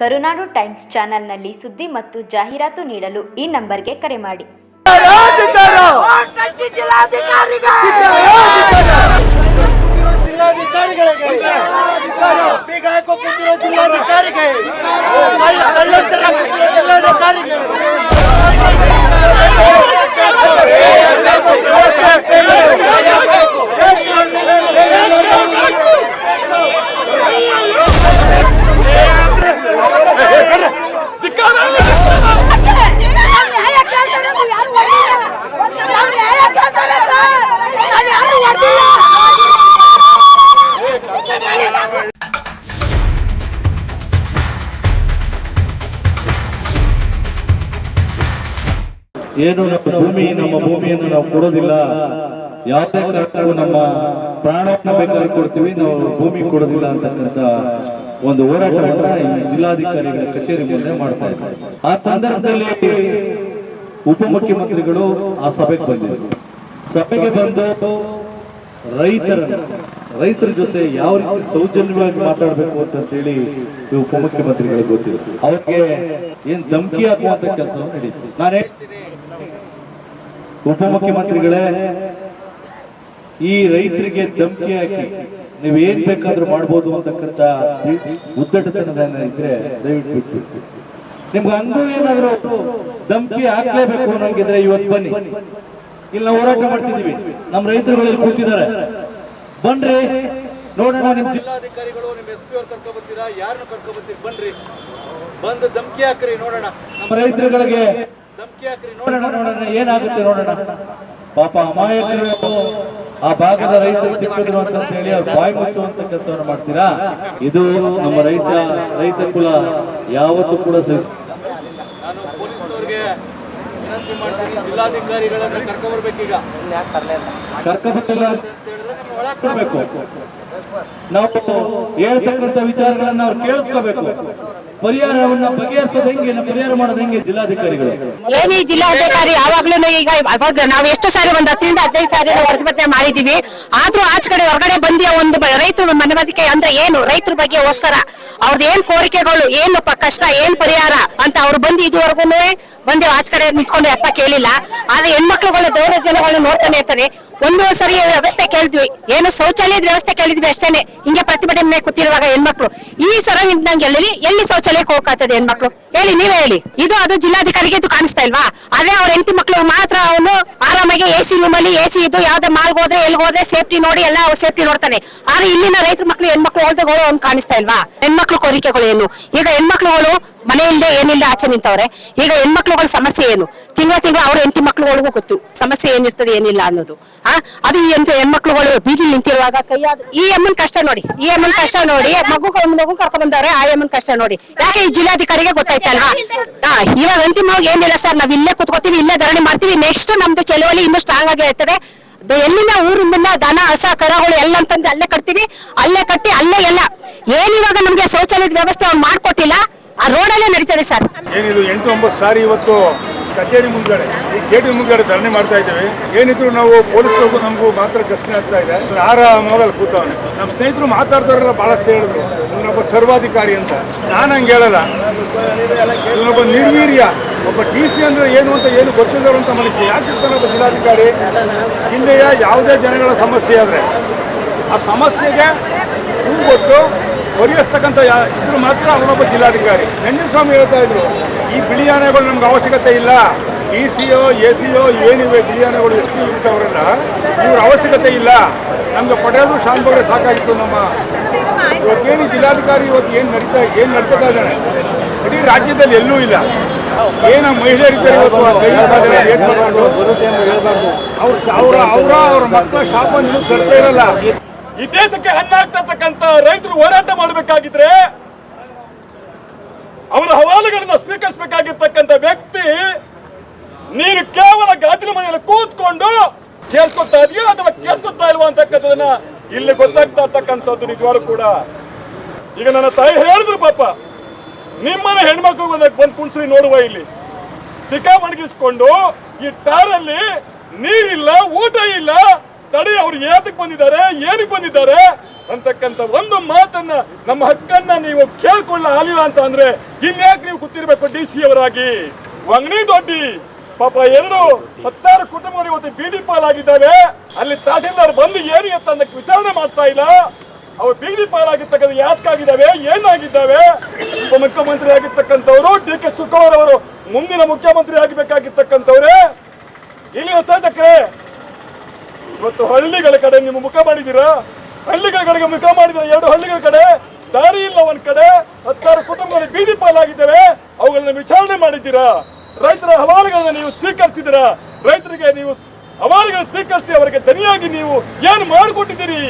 ಕರುನಾಡು times ಚಾನೆಲ್ನಲ್ಲಿ ಸುದ್ದಿ ಮತ್ತು ಜಾಹೀರಾತು ನೀಡಲು ಈ ನಂಬರ್ಗೆ ಕರೆ ಮಾಡಿ. ಜಿಲ್ಲಾಧಿಕಾರಿಗಳಿಗೆ ಏನು ನಮ್ಮ ಭೂಮಿ, ನಮ್ಮ ಭೂಮಿಯನ್ನು ನಾವು ಕೊಡೋದಿಲ್ಲ. ಯಾವುದೇ ಕಾರಣಕ್ಕೂ ನಮ್ಮ ಪ್ರಾಣವನ್ನು ಬೇಕಾದ್ರೆ ಕೊಡ್ತೀವಿ, ನಾವು ಭೂಮಿ ಕೊಡೋದಿಲ್ಲ ಅಂತಕ್ಕಂಥ ಒಂದು ಹೋರಾಟವನ್ನ ಈ ಜಿಲ್ಲಾಧಿಕಾರಿಗಳ ಕಚೇರಿ ಮುಂದೆ ಮಾಡ್ತಾ ಇದ್ದಾರೆ. ಆ ಸಂದರ್ಭದಲ್ಲಿ ಉಪಮುಖ್ಯಮಂತ್ರಿಗಳು ಆ ಸಭೆಗೆ ಬಂದಿದ್ರು ಸಭೆಗೆ ಬಂದು ರೈತರ ರೈತರ ಜೊತೆ ಯಾವ ರೀತಿ ಸೌಜನ್ಯವಾಗಿ ಮಾತಾಡಬೇಕು ಅಂತ ಹೇಳಿ ಉಪಮುಖ್ಯಮಂತ್ರಿಗಳಿಗೆ ಗೊತ್ತಿರುತ್ತೆ ಅವ್ರಿಗೆ ಏನ್ ಧಮಕಿ ಹಾಕುವಂತ ಕೆಲಸ ನಡೀತು ನಾನು ಉಪಮುಖ್ಯಮಂತ್ರಿಗಳೇ ಈ ರೈತರಿಗೆ ಧಮಕಿ ಹಾಕಿ ನೀವೇನ್ ಏನ್ ಬೇಕಾದ್ರೂ ಮಾಡ್ಬೋದು ಅಂತಕ್ಕಂಥ ಉದ್ದಟತನದ ಇದ್ರೆ ದಯವಿಟ್ಟು ನಿಮ್ಗೆ ಅಂದು ಏನಾದ್ರು ಧಮಕಿ ಹಾಕ್ಲೇಬೇಕು ಅನ್ನಂಗಿದ್ರೆ ಇವತ್ತು ಬನ್ನಿ. ಇಲ್ಲಿ ನಾವು ಹೋರಾಟ ಮಾಡ್ತಿದೀವಿ ನಮ್ಮ ರೈತರುಗಳಲ್ಲಿ ಕೂತಿದ್ದಾರೆ. ಬನ್ರಿ. ನೋಡೋಣ ನಿಮ್ ಜಿಲ್ಲಾಧಿಕಾರಿಗಳು ನಿಮ್ ಎಸ್ ಪಿ ಅವ್ರು ಕರ್ಕೊ ಬರ್ತೀರಾ? ಯಾರನ್ನು ಕರ್ಕೊ ಬರ್ತೀರಿ? ಬನ್ರಿ. ಬಂದು ಧಮಕಿ ಹಾಕ್ರಿ ನೋಡೋಣ. ನಮ್ಮ ರೈತರುಗಳಿಗೆ ನೋಡೋಣ ನೋಡೋಣ. ಏನಾಗುತ್ತೆ ನೋಡೋಣ. ಪಾಪ ಅಮಾಯಕರು ಆ ಭಾಗದ ರೈತರು ಸಿಕ್ಕಿದ್ರು ಅಂತ ಹೇಳಿ ಅವ್ರು ಬಾಯಿ ಮುಚ್ಚುವಂತ ಕೆಲಸವನ್ನು ಮಾಡ್ತೀರಾ? ಇದು ನಮ್ಮ ರೈತ ರೈತ ಕುಲ ಯಾವತ್ತೂ ಕೂಡ ಸಹಿಸ ಜಿಲ್ಲಾಧಿಕಾರಿಗಳನ್ನ ಕರ್ಕೊಂಡ್ಬರ್ಬೇಕೀಗ ನಾವು ಹೇಳ್ತಕ್ಕಂಥ ವಿಚಾರಗಳನ್ನ ಅವ್ರು ಕೇಳಿಸ್ಕೋಬೇಕು. ಪರಿಹಾರವನ್ನ ಬಗೆಹರಿಸೋದು ಪರಿಹಾರ ಜಿಲ್ಲಾಧಿಕಾರಿಗಳು? ಏನಿ ಜಿಲ್ಲಾಧಿಕಾರಿ ಯಾವಾಗ್ಲೂ ಈಗ ಅವಾಗ ನಾವು ಎಷ್ಟು ಸಾರಿ ಒಂದ್ ಹತ್ತರಿಂದ ಹದಿನೈದು ಸಾರಿ ಪ್ರತಿಭಟನೆ ಮಾಡಿದೀವಿ. ಆದ್ರೂ ಆಚ ಕಡೆ ಹೊರಗಡೆ ಬಂದಿ ಒಂದು ರೈತರು ಮನವರಿಕೆ ಅಂದ್ರೆ ಏನು? ರೈತರ ಬಗ್ಗೆಗೋಸ್ಕರ ಅವ್ರದ್ದು ಏನ್ ಕೋರಿಕೆಗಳು, ಏನು ಕಷ್ಟ, ಏನ್ ಪರಿಹಾರ ಅಂತ ಅವ್ರು ಬಂದು ಇದುವರೆಗೂ ಬಂದು ಆಚ ಕಡೆ ನಿಂತ್ಕೊಂಡು ಅಪ್ಪ ಕೇಳಿಲ್ಲ. ಆದ್ರೆ ಹೆಣ್ಮಕ್ಳುಗಳು ದೌರ್ಜನ್ಯಗಳನ್ನ ನೋಡ್ತಾನೆ ಇರ್ತಾನೆ ಒಂದು ಸರಿ ವ್ಯವಸ್ಥೆ ಕೇಳಿದ್ವಿ. ಏನು ಶೌಚಾಲಯದ ವ್ಯವಸ್ಥೆ ಕೇಳಿದ್ವಿ ಅಷ್ಟೇನೆ. ಹಿಂಗೆ ಪ್ರತಿಭಟನೆ ಕೂತಿರುವಾಗ ಹೆಣ್ಮಕ್ಳು. ಈ ಸರ ನಿಂತಂಗೆ ಎಲ್ಲಿ ಎಲ್ಲಿ ಶೌಚಾಲಯಕ್ಕೆ ಹೋಗ್ತದೆ ಹೆಣ್ಮಕ್ಳು? ಹೇಳಿ, ನೀವೇ ಹೇಳಿ. ಇದು ಅದು ಜಿಲ್ಲಾಧಿಕಾರಿಗೆ ಇದು ಕಾಣಿಸ್ತಾ ಇಲ್ವಾ? ಅದೇ ಅವ್ರ ಹೆಂಡತಿ ಮಕ್ಳು ಮಾತ್ರ ಅವನು ಆರಾಮಾಗಿ ಎ ಸಿ ರೂಮ್ ಅಲ್ಲಿ ಎ ಸಿ ಇದು ಯಾವ್ದೇ ಮಾಲ್ ಹೋದ್ರೆ, ಎಲ್ಲಿ ಹೋದ್ರೆ ಸೇಫ್ಟಿ ನೋಡಿ ಎಲ್ಲ ಸೇಫ್ಟಿ ನೋಡ್ತಾನೆ. ಆದ್ರೆ ಇಲ್ಲಿನ ರೈತರ ಮಕ್ಳು, ಹೆಣ್ಮಕ್ಳು ಹೋದಾಗ ಅವ್ನು ಕಾಣಿಸ್ತಾ ಇಲ್ವಾ? ಹೆಣ್ಮಕ್ಳು ಕೋರಿಕೆಗಳು ಏನು? ಈಗ ಹೆಣ್ಮಕ್ಳುಗಳು ಮನೆ ಇಲ್ಲದೆ ಏನಿಲ್ಲ ಆಚೆ ನಿಂತವ್ರೆ? ಈಗ ಹೆಣ್ಮಕ್ಳುಗಳ ಸಮಸ್ಯೆ ಏನು? ತಿಂಗಳ ತಿಂಗಳ ಅವ್ರ ಹೆಂಡತಿ ಮಕ್ಳುಗಳಿಗೂ ಗೊತ್ತು, ಸಮಸ್ಯೆ ಏನಿರ್ತದೆ, ಏನಿಲ್ಲ ಅನ್ನೋದು. ಆ? ಅದು ಎಂತ ಹೆಣ್ಮಕ್ಳುಗಳು ಬೀದಿ ನಿಂತಿರುವಾಗ ಕೈಯಾದ ಈ ಅಮ್ಮನ್ ಕಷ್ಟ ನೋಡಿ, ಈ ಅಮ್ಮನ ಕಷ್ಟ ನೋಡಿ ಮಗು ಮಗು ಕರ್ಕೊಂಡ್ ಬಂದವ್ರೆ, ಆ ಅಮ್ಮನ್ ಕಷ್ಟ ನೋಡಿ. ಯಾಕೆ ಈ ಜಿಲ್ಲಾಧಿಕಾರಿಗೆ ಗೊತ್ತಾಯ್ತಲ್ವಾ? ಇವಾಗ ಅಂತಿಮವಾಗಿ ಏನಿಲ್ಲ ಸರ್, ನಾವ್ ಇಲ್ಲೇ ಕುತ್ಕೋತೀವಿ, ಇಲ್ಲೇ ಧರಣಿ ಮಾಡ್ತೀವಿ ನೆಕ್ಸ್ಟ್ ನಮ್ದು ಚಳುವಳಿ ಇನ್ನೂ ಸ್ಟ್ರಾಂಗ್ ಆಗಿ ಇರ್ತದೆ ಎಲ್ಲಿನ ಊರಿಂದ ದನ, ಹಸ, ಕರಗಳು ಎಲ್ಲ ಅಂತಂದ್ರೆ ಅಲ್ಲೇ ಕಟ್ತೀವಿ, ಅಲ್ಲೇ ಕಟ್ಟಿ, ಅಲ್ಲೇ ಎಲ್ಲ. ಏನಿವಾಗ ನಮ್ಗೆ ಶೌಚಾಲಯದ ವ್ಯವಸ್ಥೆ ಅವ್ರು ಮಾಡ್ಕೊಟ್ಟಿಲ್ಲ ಆ ರೋಡಲ್ಲೇ ನಡೀತದೆ ಸರ್. ಏನಿದು, ಎಂಟು, ಒಂಬತ್ತು ಸಾರಿ ಇವತ್ತು ಕಚೇರಿ ಮುಂದ್ಗಡೆ, ಈ ಗೇಟಿನ ಮುಂದ್ಗಡೆ ಧರಣಿ ಮಾಡ್ತಾ ಇದ್ದೇವೆ. ಏನಿದ್ರು ನಾವು ಪೊಲೀಸರಿಗೂ ನಮಗೂ ಮಾತ್ರ ಕಷ್ಟ ಆಗ್ತಾ ಇದೆ. ಆರ ಮೊದಲು ಕೂತವನೆ. ನಮ್ಮ ಸ್ನೇಹಿತರು ಮಾತಾಡ್ತಾರಲ್ಲ, ಬಹಳಷ್ಟು ಹೇಳಿದ್ರು. ಇವನೊಬ್ಬ ಸರ್ವಾಧಿಕಾರಿ ಅಂತ. ನಾನು ಹಂಗೆ ಹೇಳಲ್ಲ. ಇವನೊಬ್ಬ ನಿರ್ವೀರ್ಯ. ಒಬ್ಬ ಟಿ ಸಿ ಅಂದ್ರೆ ಏನು ಅಂತ ಏನು ಗೊತ್ತಿಲ್ಲದಂತ ಮನಸ್ಸು ಯಾಕೆ ಒಬ್ಬ ಜಿಲ್ಲಾಧಿಕಾರಿ? ಜಿಲ್ಲೆಯ ಯಾವುದೇ ಜನಗಳ ಸಮಸ್ಯೆ ಆದರೆ. ಆ ಸಮಸ್ಯೆಗೆ ಹೂಗೊಟ್ಟು ಪರಿಹರಿಸ್ತಕ್ಕಂಥ ಯಾ- ಇದ್ರು ಮಾತ್ರ ಅವನೊಬ್ಬ ಜಿಲ್ಲಾಧಿಕಾರಿ. ಸ್ವಾಮಿ ಹೇಳ್ತಾ ಇದ್ರು ಈ ಬಿಳಿ ಆನೆಗಳು ನಮ್ಗೆ ಅವಶ್ಯಕತೆ ಇಲ್ಲ. E C O A C O ಏನಿವೆ ಬಿಳಿ ಆನೆಗಳು ಎಷ್ಟು ಇರ್ತವರೆಲ್ಲ ಇವ್ರ ಅವಶ್ಯಕತೆ ಇಲ್ಲ. ನಮ್ಗೆ ಪಟೇಲು ಶಾಂತವರೇ ಸಾಕಾಗಿತ್ತು ನಮ್ಮ ಇವತ್ತೇನು ಜಿಲ್ಲಾಧಿಕಾರಿ ಇವತ್ತು ಏನು ನಡೀತಾ ಏನು ನಡ್ತಾ ಇದ್ದಾನೆ? ಇಡೀ ರಾಜ್ಯದಲ್ಲಿ ಎಲ್ಲೂ ಇಲ್ಲ. ಏನ ಮಹಿಳೆಯರಿದ್ದಾರೆ ಅವರ ಅವರ ಅವ್ರ ಮಕ್ಕಳ ಶಾಪ ನೀವು ಕಟ್ತಾ ಇರಲ್ಲ. ಈ ದೇಶಕ್ಕೆ ಹಣ್ಣಾಗ್ತಾ ಆಗ್ತಿರ್ತಕ್ಕಂತ ರೈತರು ಹೋರಾಟ ಮಾಡಬೇಕಾಗಿದ್ರೆ ಅವರ ಹವಾಲುಗಳನ್ನು ಸ್ವೀಕರಿಸಬೇಕಾಗಿರ್ತಕ್ಕಂಥ ವ್ಯಕ್ತಿ ನೀನು ಕೇವಲ ಗಾಜಿನ ಮನೆಯಲ್ಲಿ ಕೂತ್ಕೊಂಡು ಕೇಳಿಸ್ಕೊತಾ ಇದೆಯೋ ಅಥವಾ ಕೇಳಿಸ್ಕೊತಾ ಇಲ್ವಾ ಅಂತಕ್ಕಂಥದನ್ನ ಇಲ್ಲಿ ಗೊತ್ತಾಗ್ತಾ ಇರ್ತಕ್ಕಂಥದ್ದು ನಿಜವಾಗ್ಲೂ ಕೂಡ. ಈಗ ನನ್ನ ತಾಯಿ ಹೇಳಿದ್ರು ಪಾಪ ನಿಮ್ಮನ್ನ ಹೆಣ್ಮಕ್ಳು ಬಂದು ಕುಣಿಸಿ ನೋಡುವ ಇಲ್ಲಿ. ತಿಕ್ಕ ಒಣಗಿಸ್ಕೊಂಡು ಈ ಟಾರಲ್ಲಿ ನೀರಿಲ್ಲ, ಊಟ ಇಲ್ಲ ತಡೆ ಅವ್ರು ಏತಕ್ ಬಂದಿದ್ದಾರೆ ಏನಕ್ಕೆ ಬಂದಿದ್ದಾರೆ ಅಂತಕ್ಕಂಥ ಒಂದು ಮಾತನ್ನ ನಮ್ಮ ಹಕ್ಕನ್ನ ನೀವು ಕೇಳ್ಕೊಳ್ಳ ಆಗಲಿಲ್ಲ ಅಂತ ಅಂದ್ರೆ ಇನ್ಯಾಕೆ ನೀವು ಕೂತಿರ್ಬೇಕು ಡಿ ಸಿ ಅವರಾಗಿ? ವಂಗಣಿ ದೊಡ್ಡಿ, ಪಾಪ ಎರಡು ಹತ್ತಾರು ಕುಟುಂಬಗಳು ಇವತ್ತು ಬೀದಿ ಪಾಲಾಗಿದ್ದಾವೆ. ಅಲ್ಲಿ ತಹಸೀಲ್ದಾರ್ ಬಂದು ಏನು ಎತ್ತ ವಿಚಾರಣೆ ಮಾಡ್ತಾ ಇಲ್ಲ. ಅವ್ರು ಬೀದಿ ಪಾಲಾಗಿರ್ತಕ್ಕಂಥ ಯಾತಕ್ಕಾಗಿದ್ದಾವೆ ಏನಾಗಿದ್ದಾವೆ? ಉಪಮುಖ್ಯಮಂತ್ರಿ ಆಗಿರ್ತಕ್ಕಂಥವ್ರು ಡಿ ಕೆ ಶಿವಕುಮಾರ್ ಅವರು ಮುಂದಿನ ಮುಖ್ಯಮಂತ್ರಿ ಆಗಬೇಕಾಗಿರ್ತಕ್ಕಂಥವ್ರೆ. ಇಲ್ಲಿನ ಶಾಸಕರೇ ಇವತ್ತು ಹಳ್ಳಿಗಳ ಕಡೆ ನಿಮ್ಮ ಮುಖ ಮಾಡಿದ್ದೀರಾ? ಹಳ್ಳಿಗಳ ಕಡೆಗೆ ಮುಖ ಮಾಡಿದ್ರೆ ಎರಡು ಹಳ್ಳಿಗಳ ಕಡೆ? ದಾರಿ ಇಲ್ಲ ಒಂದ್ ಕಡೆ, ಹತ್ತಾರು ಕುಟುಂಬಗಳು ಬೀದಿ ಪಾಲಾಗಿದ್ದೇವೆ ಅವುಗಳನ್ನ ವಿಚಾರಣೆ ಮಾಡಿದ್ದೀರಾ? ರೈತರ ಹವಾಲುಗಳನ್ನ ನೀವು ಸ್ವೀಕರಿಸಿದಿರಾ ರೈತರಿಗೆ ನೀವು ಹವಾಲುಗಳನ್ನು ಸ್ವೀಕರಿಸಿ ಅವರಿಗೆ ದನಿಯಾಗಿ ನೀವು ಏನು ಮಾಡಿಕೊಟ್ಟಿದ್ದೀರಿ?